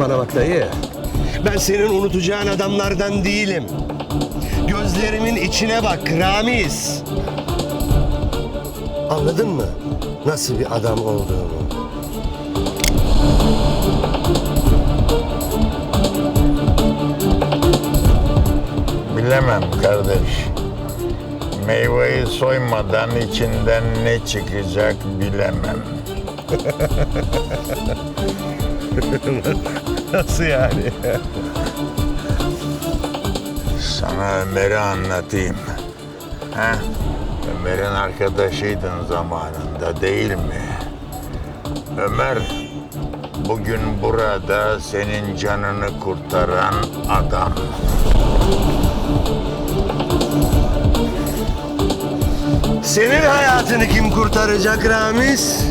Bana bak dayı. Ben senin unutacağın adamlardan değilim. Gözlerimin içine bak Ramiz. Anladın mı? Nasıl bir adam olduğumu? Bilemem kardeş. Meyveyi soymadan içinden ne çıkacak bilemem. Nasıl yani? Sana Ömer'i anlatayım. Ha? Ömer'in arkadaşıydın zamanında değil mi? Ömer bugün burada senin canını kurtaran adam. Senin hayatını kim kurtaracak Ramiz?